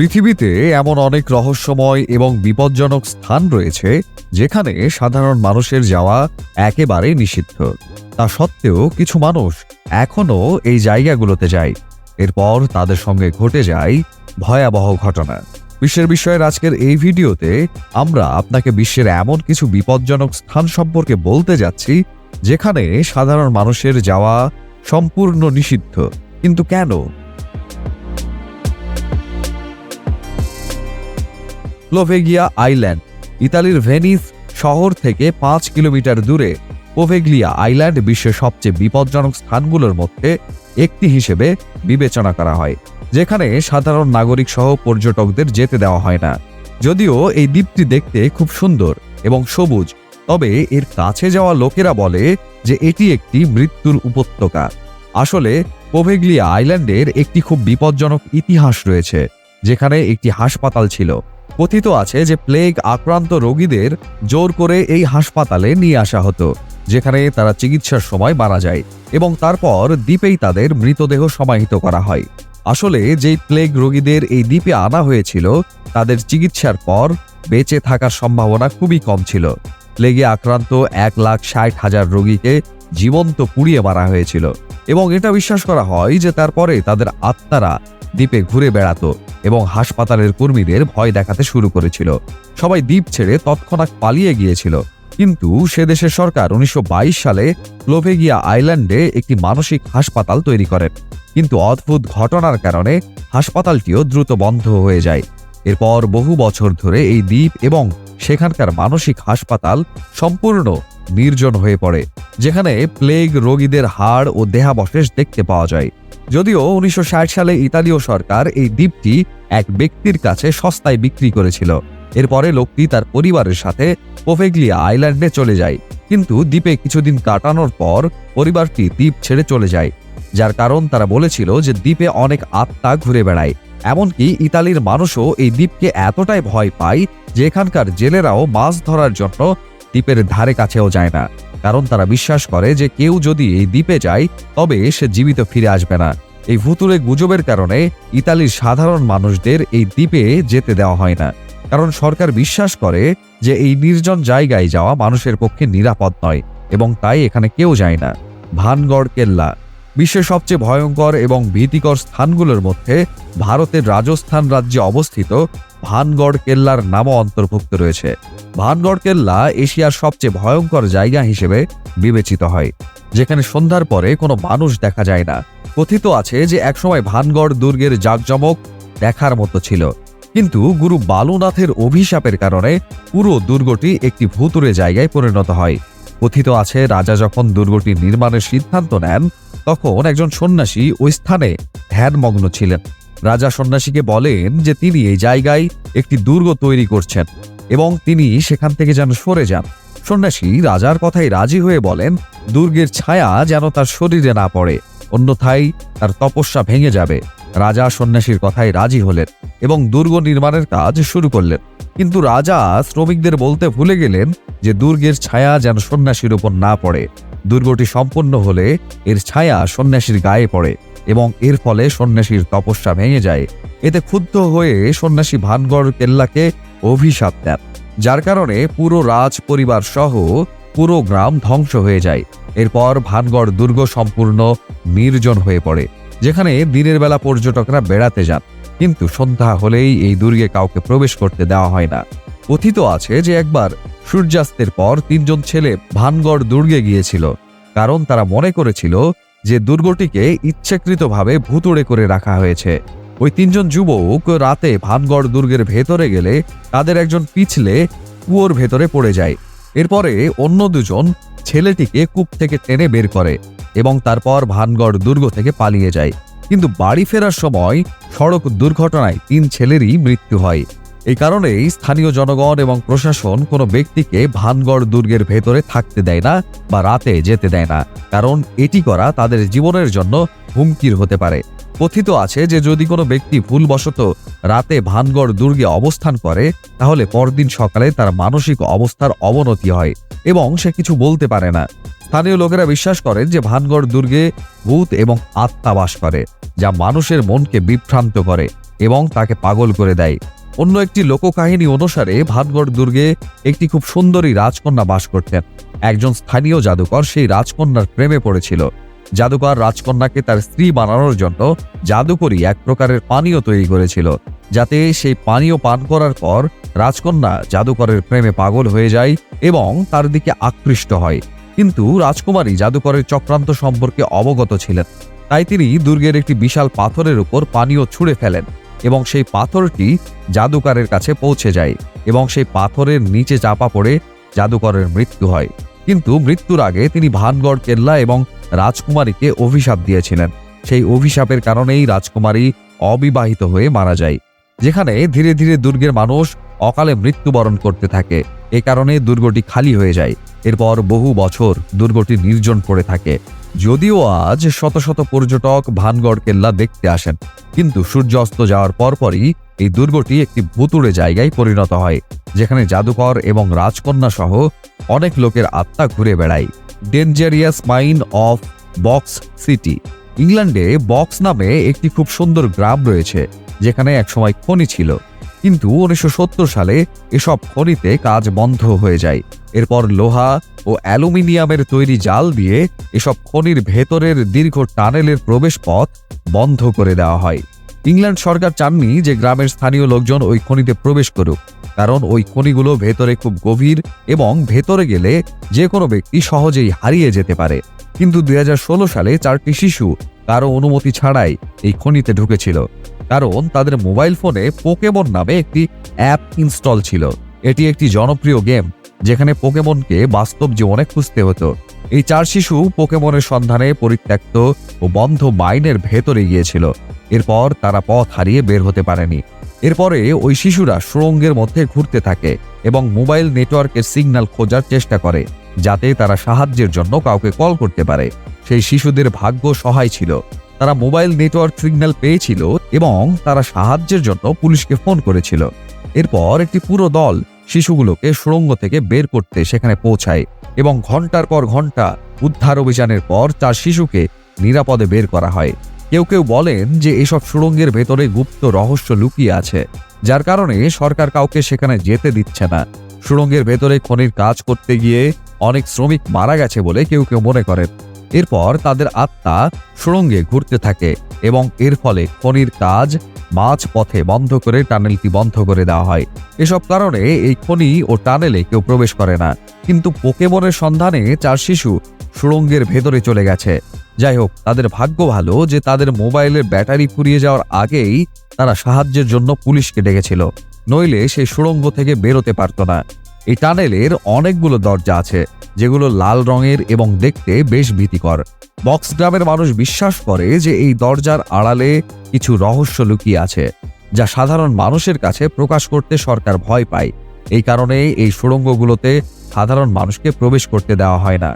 পৃথিবীতে এমন অনেক রহস্যময় এবং বিপজ্জনক স্থান রয়েছে যেখানে সাধারণ মানুষের যাওয়া একেবারে নিষিদ্ধ। তা সত্ত্বেও কিছু মানুষ এখনও এই জায়গাগুলোতে যায়। এরপর তাদের সঙ্গে ঘটে যায় ভয়াবহ ঘটনা। বিশ্বের বিষয়ের আজকের এই ভিডিওতে আমরা আপনাকে বিশ্বের এমন কিছু বিপজ্জনক স্থান সম্পর্কে বলতে যাচ্ছি, যেখানে সাধারণ মানুষের যাওয়া সম্পূর্ণ নিষিদ্ধ। কিন্তু কেন? প্লোভেগিয়া আইল্যান্ড, ইতালির ভেনিস শহর থেকে পাঁচ কিলোমিটার দূরে পোভেগলিয়া আইল্যান্ড বিশ্বের সবচেয়ে বিপজ্জনক স্থানগুলোর মধ্যে একটি হিসেবে বিবেচনা করা হয়, যেখানে সাধারণ নাগরিক সহ পর্যটকদের যেতে দেওয়া হয় না। যদিও এই দ্বীপটি দেখতে খুব সুন্দর এবং সবুজ, তবে এর কাছে যাওয়া লোকেরা বলে যে এটি একটি মৃত্যুর উপত্যকা। আসলে পোভেগলিয়া আইল্যান্ডের একটি খুব বিপজ্জনক ইতিহাস রয়েছে, যেখানে একটি হাসপাতাল ছিল। কথিত আছে যে প্লেগ আক্রান্ত রোগীদের জোর করে এই হাসপাতালে নিয়ে আসা হতো, যেখানে তারা চিকিৎসার সময় মারা যায় এবং তারপর দ্বীপেই তাদের মৃতদেহ সমাহিত করা হয়। আসলে যেই প্লেগ রোগীদের এই দ্বীপে আনা হয়েছিল, তাদের চিকিৎসার পর বেঁচে থাকার সম্ভাবনা খুবই কম ছিল। প্লেগে আক্রান্ত এক লাখ ষাট হাজার রোগীকে জীবন্ত পুড়িয়ে মারা হয়েছিল এবং এটা বিশ্বাস করা হয় যে তারপরে তাদের আত্মারা দ্বীপে ঘুরে বেড়াতো। এবং হাসপাতালের কর্মীদের ভয় দেখাতে শুরু করেছিল। সবাই দ্বীপ ছেড়ে তৎক্ষণাৎ পালিয়ে গিয়েছিল। কিন্তু সে দেশের সরকার উনিশশো বাইশ সালে ক্লোভেগিয়া আইল্যান্ডে একটি মানসিক হাসপাতাল তৈরি করেন কিন্তু অদ্ভুত ঘটনার কারণে হাসপাতালটিও দ্রুত বন্ধ হয়ে যায়। এরপর বহু বছর ধরে এই দ্বীপ এবং সেখানকার মানসিক হাসপাতাল সম্পূর্ণ নির্জন হয়ে পড়ে, যেখানে প্লেগ রোগীদের হাড় ও দেহাবশেষ দেখতে পাওয়া যায়। যদিও উনিশশো ষাট সালে ইতালীয় সরকার এই দ্বীপটি এক ব্যক্তির কাছে সস্তায় বিক্রি করেছিল। এরপরে লোকটি তার পরিবারের সাথে পোভেগলিয়া আইল্যান্ডে চলে যায়। কিন্তু দ্বীপে কিছুদিন কাটানোর পর পরিবারটি দ্বীপ ছেড়ে চলে যায়। যার কারণ তারা বলেছিল যে দ্বীপে অনেক আত্মা ঘুরে বেড়ায়। এমনকি ইতালির মানুষও এই দ্বীপকে এতটাই ভয় পায় যে এখানকার জেলেরাও মাছ ধরার জন্য দ্বীপের ধারে কাছেও যায় না, কারণ তারা বিশ্বাস করে যে কেউ যদি এই দ্বীপে যায়, তবে সে জীবিত ফিরে আসবে না। এই ভুতুরে গুজবের কারণে ইতালির সাধারণ মানুষদের এই দ্বীপে যেতে দেওয়া হয় না, কারণ সরকার বিশ্বাস করে যে এই নির্জন জায়গায় যাওয়া মানুষের পক্ষে নিরাপদ নয় এবং তাই এখানে কেউ যায় না। ভানগড়, কেল্লা বিশ্বের সবচেয়ে ভয়ঙ্কর এবং ভীতিকর স্থানগুলোর মধ্যে ভারতের রাজস্থান রাজ্যে অবস্থিত ভানগড় কেল্লার নামও অন্তর্ভুক্ত রয়েছে। ভানগড় কেল্লা এশিয়ার সবচেয়ে ভয়ঙ্কর জায়গা হিসেবে বিবেচিত হয়। যেখানে সন্ধ্যার পরে কোনো মানুষ দেখা যায় না। কথিত আছে যে একসময় ভানগড় দুর্গের জাঁকজমক দেখার মতো ছিল। কিন্তু গুরু বালুনাথের অভিশাপের কারণে পুরো দুর্গটি একটি ভূতুরে জায়গায় পরিণত হয়। কথিত আছে, রাজা যখন দুর্গটি নির্মাণের সিদ্ধান্ত নেন, তখন একজন সন্ন্যাসী ওই স্থানে ধ্যানমগ্ন ছিলেন। রাজা সন্ন্যাসীকে বলেন যে তিনি এই জায়গায় একটি দুর্গ তৈরি করছেন এবং তিনি সেখান থেকে যেন সরে যান। সন্ন্যাসী রাজার কথায় রাজি হয়ে বলেন, দুর্গের ছায়া যেন তার শরীরে না পড়ে, অন্যথায় তার তপস্যা ভেঙে যাবে। রাজা সন্ন্যাসীর কথায় রাজি হলেন এবং দুর্গ নির্মাণের কাজ শুরু করলেন। কিন্তু রাজা শ্রমিকদের বলতে ভুলে গেলেন যে দুর্গের ছায়া যেন সন্ন্যাসীর উপর না পড়ে। দুর্গটি সম্পন্ন হলে এর ছায়া সন্ন্যাসীর গায়ে পড়ে এবং এর ফলে সন্ন্যাসীর তপস্যা ভেঙে যায়। এতে ক্ষুব্ধ হয়ে সন্ন্যাসী ভানগড় কেল্লাকে অভিশাপ দেন, যার কারণে পুরো রাজ পরিবার সহ পুরো গ্রাম ধ্বংস হয়ে যায়। এরপর ভানগড় দুর্গ সম্পূর্ণ নির্জন হয়ে পড়ে, যেখানে দিনের বেলা পর্যটকরা বেড়াতে যান। কিন্তু সন্ধ্যা হলেই এই দুর্গে কাউকে প্রবেশ করতে দেওয়া হয় না। কথিত আছে যে একবার সূর্যাস্তের পর তিনজন ছেলে ভানগড় দুর্গে গিয়েছিল, কারণ তারা মনে করেছিল যে দুর্গটিকে ইচ্ছাকৃতভাবে ভুতুড়ে করে রাখা হয়েছে। ওই তিনজন যুবক রাতে ভানগড় দুর্গের ভেতরে গেলে তাদের একজন পিছলে কুয়োর ভেতরে পড়ে যায়। এরপরে অন্য দুজন ছেলেটিকে কূপ থেকে টেনে বের করে এবং তারপর ভানগড় দুর্গ থেকে পালিয়ে যায়। কিন্তু বাড়ি ফেরার সময় সড়ক দুর্ঘটনায় তিন ছেলেরই মৃত্যু হয়। এই কারণেই স্থানীয় জনগণ এবং প্রশাসন কোনো ব্যক্তিকে ভানগড় দুর্গের ভেতরে থাকতে দেয় না বা রাতে যেতে দেয় না। কারণ এটি করা তাদের জীবনের জন্য হুমকির হতে পারে। কথিত আছে যে যদি কোনো ব্যক্তি ভুলবশত রাতে ভানগড় দুর্গে অবস্থান করে, তাহলে পরদিন সকালে তার মানসিক অবস্থার অবনতি হয় এবং সে কিছু বলতে পারে না। স্থানীয় লোকেরা বিশ্বাস করেন যে ভানগড় দুর্গে ভূত এবং আত্মা বাস করে, যা মানুষের মনকে বিভ্রান্ত করে এবং তাকে পাগল করে দেয়। অন্য একটি লোককাহিনী অনুসারে ভাটগড় দুর্গে একটি খুব সুন্দরী রাজকন্যা বাস করতেন। একজন স্থানীয় জাদুকর সেই রাজকন্যার প্রেমে পড়েছিল। জাদুকর রাজকন্যাকে তার স্ত্রী বানানোর জন্য জাদুকরি এক প্রকারের পানীয় তৈরি করেছিল, যাতে সেই পানীয় পান করার পর রাজকন্যা জাদুকরের প্রেমে পাগল হয়ে যায় এবং তার দিকে আকৃষ্ট হয়। কিন্তু রাজকুমারী জাদুকরের চক্রান্ত সম্পর্কে অবগত ছিলেন, তাই তিনি দুর্গের একটি বিশাল পাথরের উপর পানীয় ছুঁড়ে ফেলেন। এবং সেই পাথরটি জাদুকরের কাছে পৌঁছে যায় এবং সেই পাথরের নিচে চাপা পড়ে জাদুকরের মৃত্যু হয়। কিন্তু মৃত্যুর আগে তিনি ভানগড়, কেল্লা এবং রাজকুমারীকে অভিশাপ দিয়েছিলেন। সেই অভিশাপের কারণেই রাজকুমারী অবিবাহিত হয়ে মারা যায়। যেখানে ধীরে ধীরে দুর্গের মানুষ অকালে মৃত্যুবরণ করতে থাকে। এ কারণে দুর্গটি খালি হয়ে যায়। এরপর বহু বছর দুর্গটি নির্জন পড়ে থাকে। যদিও আজ শত শত পর্যটক ভানগড় কেল্লা দেখতে আসেন। কিন্তু সূর্যাস্ত যাওয়ার পরপরই এই দুর্গটি একটি ভুতুড়ে জায়গায় পরিণত হয়, যেখানে জাদুকর এবং রাজকন্যা সহ অনেক লোকের আত্মা ঘুরে বেড়ায়। Dangerous mine of Box city ইংল্যান্ডে বক্স নামে একটি খুব সুন্দর গ্রাম রয়েছে, যেখানে একসময় খনি ছিল। কিন্তু উনিশশো সত্তর সালে এসব খনিতে কাজ বন্ধ হয়ে যায়। এরপর লোহা ও অ্যালুমিনিয়ামের তৈরি জাল দিয়ে এসব খনির ভেতরের দীর্ঘ টানেলের প্রবেশ পথ বন্ধ করে দেওয়া হয়। ইংল্যান্ড সরকার চাননি যে গ্রামের স্থানীয় লোকজন ওই খনিতে প্রবেশ করুক, কারণ ওই খনিগুলো ভেতরে খুব গভীর এবং ভেতরে গেলে যে কোনো ব্যক্তি সহজেই হারিয়ে যেতে পারে। কিন্তু দুই হাজার ষোলো সালে চারটি শিশু কারও অনুমতি ছাড়াই এই খনিতে ঢুকেছিল। কারণ তাদের মোবাইল ফোনে পোকেমন নামে একটি অ্যাপ ইনস্টল ছিল। এটি একটি জনপ্রিয় গেম, যেখানে পোকেমনকে বাস্তব জীবনে খুঁজতে হতো। এই চার শিশু পোকেমনের সন্ধানে পরিত্যক্ত ও বন্ধ মাইনের ভেতরে গিয়েছিল। এরপর তারা পথ হারিয়ে বের হতে পারেনি। এরপরে ওই শিশুরা সুড়ঙ্গের মধ্যে ঘুরতে থাকে এবং মোবাইল নেটওয়ার্কের সিগন্যাল খোঁজার চেষ্টা করে। যাতে তারা সাহায্যের জন্য কাউকে কল করতে পারে। সেই শিশুদের ভাগ্য সহায় ছিল। তারা মোবাইল নেটওয়ার্ক সিগন্যাল পেয়েছিল এবং তারা সাহায্যের জন্য পুলিশকে ফোন করেছিল। এরপর একটি পুরো দল শিশুগুলোকে সুড়ঙ্গ থেকে বের করতে সেখানে পৌঁছায় এবং ঘণ্টার পর ঘণ্টা উদ্ধার অভিযানের পর চার শিশুকে নিরাপদে বের করা হয়। কেউ কেউ বলেন যে এসব সুড়ঙ্গের ভেতরে গুপ্ত রহস্য লুকিয়ে আছে, যার কারণে সরকার কাউকে সেখানে যেতে দিচ্ছে না। সুড়ঙ্গের ভেতরে খনির কাজ করতে গিয়ে অনেক শ্রমিক মারা গেছে বলে কেউ কেউ মনে করেন। এরপর তাদের আত্মা সুড়ঙ্গে ঘুরতে থাকে এবং এর ফলে খনির কাজ মাঝ পথে বন্ধ করে টানেলটি বন্ধ করে দেওয়া হয়। এসব কারণে এই খনি ও টানেলে কেউ প্রবেশ করে না। কিন্তু পোকেমনের সন্ধানে চার শিশু সুড়ঙ্গের ভেতরে চলে গেছে। যাই হোক, তাদের ভাগ্য ভালো যে তাদের মোবাইলের ব্যাটারি ফুরিয়ে যাওয়ার আগেই তারা সাহায্যের জন্য পুলিশকে ডেকেছিল। নইলে সেই সুড়ঙ্গ থেকে বেরোতে পারত না। এই টানেলের অনেকগুলো দরজা আছে, যেগুলো লাল রঙের এবং দেখতে বেশ ভীতিকর। বক্স গ্রামের মানুষ বিশ্বাস করে যে এই দরজার আড়ালে কিছু রহস্য লুকিয়ে আছে, যা সাধারণ মানুষের কাছে প্রকাশ করতে সরকার ভয় পায়। এই কারণে এই সুড়ঙ্গগুলোতে সাধারণ মানুষকে প্রবেশ করতে দেওয়া হয় না।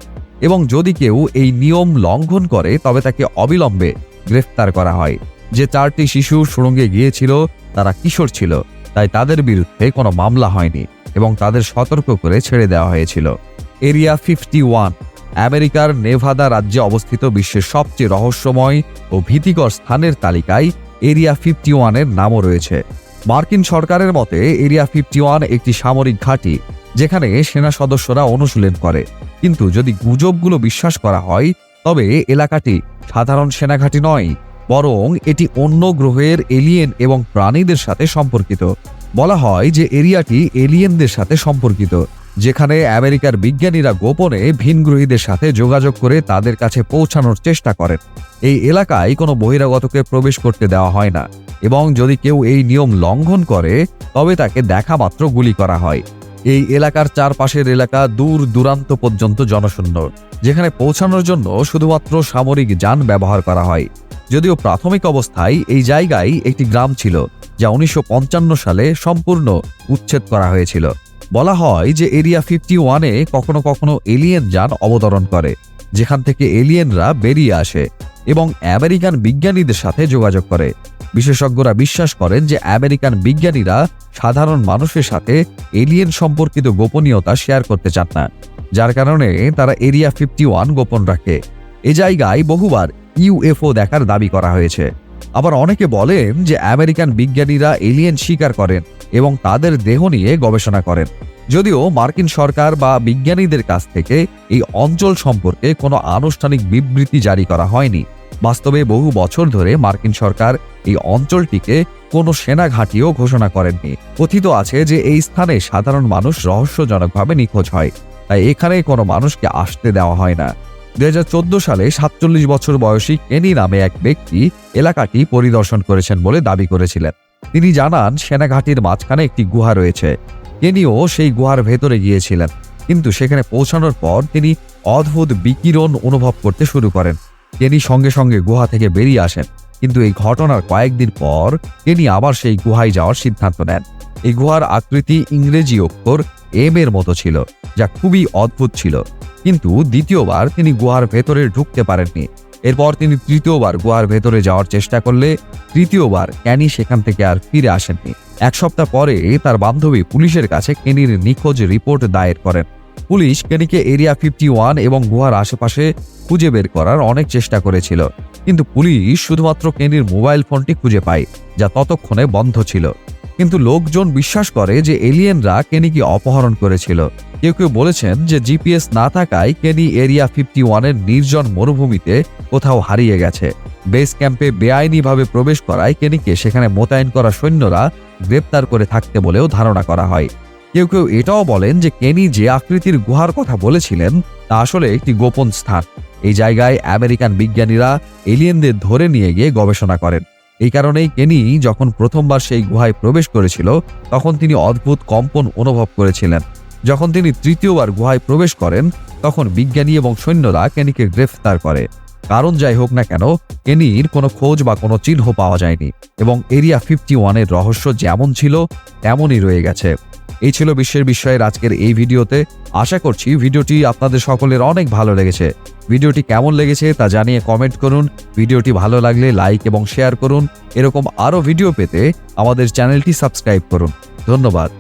এবং যদি কেউ এই নিয়ম লঙ্ঘন করে, তবে তাকে অবিলম্বে গ্রেফতার করা হয়। যে চারটি শিশু সুড়ঙ্গে গিয়েছিল, তারা কিশোর ছিল, তাই তাদের বিরুদ্ধে কোনো মামলা হয়নি। এবং তাদের সতর্ক করে ছেড়ে দেওয়া হয়েছিল। এরিয়া ফিফটি ওয়ান, আমেরিকার নেভাদা রাজ্যে অবস্থিত বিশ্বের সবচেয়ে রহস্যময় ও ভীতিকর স্থানের তালিকায় এরিয়া ফিফটি ওয়ানের নামও রয়েছে। মার্কিন সরকারের মতে, এরিয়া ফিফটি ওয়ান একটি সামরিক ঘাঁটি, যেখানে সেনা সদস্যরা অনুশীলন করে। কিন্তু যদি গুজবগুলো বিশ্বাস করা হয়, তবে এলাকাটি সাধারণ সেনাঘাঁটি নয়, বরং এটি অন্য গ্রহের এলিয়েন এবং প্রাণীদের সাথে সম্পর্কিত। বলা হয় যে এরিয়াটি এলিয়েনদের সাথে সম্পর্কিত, যেখানে আমেরিকার বিজ্ঞানীরা গোপনে ভিনগ্রহীদের সাথে যোগাযোগ করে তাদের কাছে পৌঁছানোর চেষ্টা করেন। এই এলাকায় কোনো বহিরাগতকে প্রবেশ করতে দেওয়া হয় না এবং যদি কেউ এই নিয়ম লঙ্ঘন করে, তবে তাকে দেখা মাত্র গুলি করা হয়। এই এলাকার চারপাশের এলাকা দূর দূরান্ত পর্যন্ত জনশূন্য, যেখানে পৌঁছানোর জন্য শুধুমাত্র সামরিক যান ব্যবহার করা হয়। যদিও প্রাথমিক অবস্থায় এই জায়গায় একটি গ্রাম ছিল যা উনিশশো পঞ্চান্ন সালে সম্পূর্ণ উচ্ছেদ করা হয়েছিল। বলা হয় যে এরিয়া ফিফটি ওয়ানে কখনো কখনো এলিয়েন যান অবতরণ করে, যেখান থেকে এলিয়েনরা বেরিয়ে আসে এবং আমেরিকান বিজ্ঞানীদের সাথে যোগাযোগ করে। বিশেষজ্ঞরা বিশ্বাস করেন যে আমেরিকান বিজ্ঞানীরা সাধারণ মানুষের সাথে এলিয়েন সম্পর্কিত গোপনীয়তা শেয়ার করতে চান না, যার কারণে তারা এরিয়া ফিফটি ওয়ান গোপন রাখে। এ জায়গায় বহুবার ইউএফও দেখার দাবি করা হয়েছে। আবার অনেকে বলেন যে আমেরিকান বিজ্ঞানীরা এলিয়েন স্বীকার করেন এবং তাদের দেহ নিয়ে গবেষণা করেন। যদিও মার্কিন সরকার বা বিজ্ঞানীদের কাছ থেকে এই অঞ্চল সম্পর্কে কোনো আনুষ্ঠানিক বিবৃতি জারি করা হয়নি। বাস্তবে বহু বছর ধরে মার্কিন সরকার এই অঞ্চলটিকে কোনো সেনা ঘাঁটিও ঘোষণা করেননি। কথিত আছে যে এই স্থানে সাধারণ মানুষ রহস্যজনকভাবে নিখোঁজ হয়, তাই এখানে কোনো মানুষকে আসতে দেওয়া হয় না। দুই হাজার চোদ্দ সালে সাতচল্লিশ বছর বয়সী কেনি নামে এক ব্যক্তি এলাকাটি পরিদর্শন করেছেন বলে দাবি করেছিলেন। তিনি জানান, সেনাঘাটির মাঝখানে একটি গুহা রয়েছে। কেনিও সেই গুহার ভেতরে গিয়েছিলেন, কিন্তু সেখানে পৌঁছানোর পর তিনি অদ্ভুত বিকিরণ অনুভব করতে শুরু করেন। কেনি সঙ্গে সঙ্গে গুহা থেকে বেরিয়ে আসেন, কিন্তু এই ঘটনার কয়েকদিন পর কেনি আবার সেই গুহায় যাওয়ার সিদ্ধান্ত নেন। এই গুহার আকৃতি ইংরেজি অক্ষর এম এর মতো ছিল, যা খুবই অদ্ভুত ছিল। কিন্তু দ্বিতীয়বার তিনি গুহার ভেতরে ঢুকতে পারেননি। এরপর তিনি তৃতীয়বার গুহার ভেতরে যাওয়ার চেষ্টা করলে তৃতীয়বার ক্যানি সেখান থেকে আর ফিরে আসেননি। এক সপ্তাহ পরে তার বান্ধবী পুলিশের কাছে কেনির নিখোঁজ রিপোর্ট দায়ের করেন। পুলিশ কেনিকে এরিয়া ফিফটি ওয়ান এবং গুহার আশেপাশে খুঁজে বের করার অনেক চেষ্টা করেছিল। কিন্তু পুলিশ শুধুমাত্র কেনির মোবাইল ফোনটি খুঁজে পায়, যা ততক্ষণে বন্ধ ছিল। কিন্তু লোকজন বিশ্বাস করে যে এলিয়েনরা কেনিকে অপহরণ করেছিল। কেউ কেউ বলেছেন যে জিপিএস না থাকায় কেনি এরিয়া ফিফটি ওয়ানের নির্জন মরুভূমিতে কোথাও হারিয়ে গেছে। বেস ক্যাম্পে বেআইনিভাবে প্রবেশ করায় কেনিকে সেখানে মোতায়েন করা সৈন্যরা গ্রেপ্তার করে থাকতে বলেও ধারণা করা হয়। কেউ কেউ এটাও বলেন যে কেনি যে আকৃতির গুহার কথা বলেছিলেন, তা আসলে একটি গোপন স্থান। এই জায়গায় আমেরিকান বিজ্ঞানীরা এলিয়েনদের ধরে নিয়ে গিয়ে গবেষণা করেন। এই কারণেই কেনি যখন প্রথমবার সেই গুহায় প্রবেশ করেছিল, তখন তিনি অদ্ভুত কম্পন অনুভব করেছিলেন। যখন তিনি তৃতীয়বার গুহায় প্রবেশ করেন, তখন বিজ্ঞানী এবং সৈন্যরা কেনিকে গ্রেফতার করে। কারণ যাই হোক না কেন, কেনির কোনো খোঁজ বা কোনো চিহ্ন পাওয়া যায়নি এবং এরিয়া ফিফটি ওয়ানের রহস্য যেমন ছিল, তেমনই রয়ে গেছে। এই ছিল বিশ্বের বিষয়ের আজকের এই ভিডিওতে। আশা করছি ভিডিওটি আপনাদের সকলের অনেক ভালো লেগেছে। ভিডিওটি কেমন লেগেছে তা জানিয়ে কমেন্ট করুন। ভিডিওটি ভালো লাগলে লাইক এবং শেয়ার করুন। এরকম আরও ভিডিও পেতে আমাদের চ্যানেলটি সাবস্ক্রাইব করুন। ধন্যবাদ।